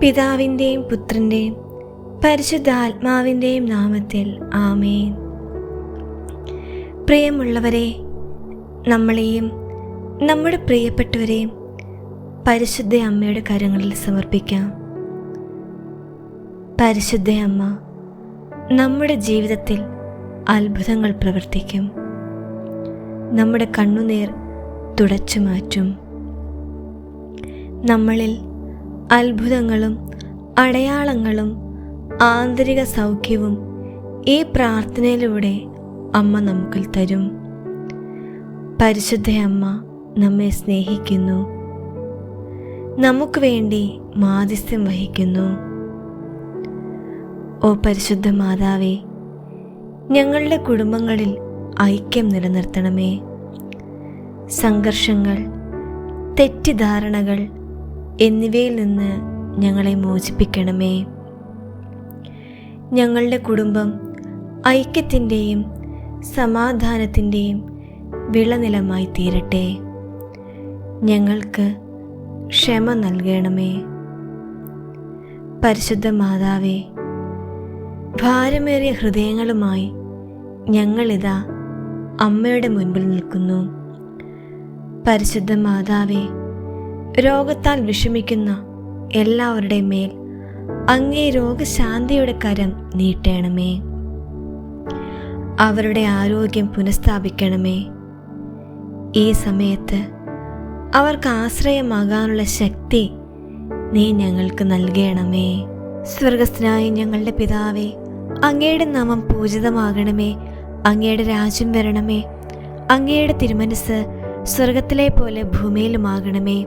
പിതാവിന്റെയും പുത്രന്റെയും പരിശുദ്ധാത്മാവിന്റെയും നാമത്തിൽ ആമേൻ. പ്രിയമുള്ളവരെ നമ്മളെയും നമ്മുടെ പ്രിയപ്പെട്ടവരെയും പരിശുദ്ധ അമ്മയുടെ കരങ്ങളിൽ സമർപ്പിക്കാം. പരിശുദ്ധ അമ്മ നമ്മുടെ ജീവിതത്തിൽ അത്ഭുതങ്ങൾ പ്രവർത്തിക്കും. നമ്മുടെ കണ്ണുനീർ തുടച്ചു മാറ്റും. നമ്മളിൽ അത്ഭുതങ്ങളും അടയാളങ്ങളും ആന്തരിക സൗഖ്യവും ഈ പ്രാർത്ഥനയിലൂടെ അമ്മ നമുക്കിൽ തരും. പരിശുദ്ധയമ്മ നമ്മെ സ്നേഹിക്കുന്നു. നമുക്ക് വേണ്ടി മാധ്യസ്ഥ്യം വഹിക്കുന്നു. ഓ പരിശുദ്ധ മാതാവേ ഞങ്ങളുടെ കുടുംബങ്ങളിൽ ഐക്യം നിലനിർത്തണമേ. സംഘർഷങ്ങൾ തെറ്റിദ്ധാരണകൾ എന്നിവയിൽ നിന്ന് ഞങ്ങളെ മോചിപ്പിക്കണമേ. ഞങ്ങളുടെ കുടുംബം ഐക്യത്തിന്റെയും സമാധാനത്തിന്റെയും വിളനിലമായി തീരട്ടെ. ഞങ്ങൾക്ക് ക്ഷമ നൽകണമേ. പരിശുദ്ധ മാതാവേ ഭാരമേറിയ ഹൃദയങ്ങളുമായി ഞങ്ങളിതാ അമ്മയുടെ മുൻപിൽ നിൽക്കുന്നു. പരിശുദ്ധ മാതാവേ രോഗത്താൽ വിഷമിക്കുന്ന എല്ലാവരുടെയും മേൽ അങ്ങേ രോഗശാന്തിയുടെ കരം നീട്ടണമേ. അവരുടെ ആരോഗ്യം പുനഃസ്ഥാപിക്കണമേ. ഈ സമയത്ത് അവർക്ക് ആശ്രയമാകാനുള്ള ശക്തി നീ ഞങ്ങൾക്ക് നൽകണമേ. സ്വർഗസ്ഥനായ ഞങ്ങളുടെ പിതാവേ അങ്ങയുടെ നാമം പൂജിതമാകണമേ. അങ്ങയുടെ രാജ്യം വരണമേ. അങ്ങയുടെ തിരുമനസ് സ്വർഗത്തിലെ പോലെ ഭൂമിയിലുമാകണമേ.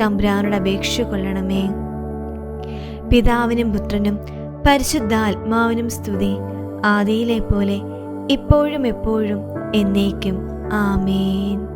തമ്പുരാനോട് അപേക്ഷ കൊള്ളണമേ പിതാവിനും പുത്രനും പരിശുദ്ധാത്മാവിനും സ്തുതി ആദിയിലെ പോലെ ഇപ്പോഴും എപ്പോഴും എന്നേക്കും. ആമേൻ.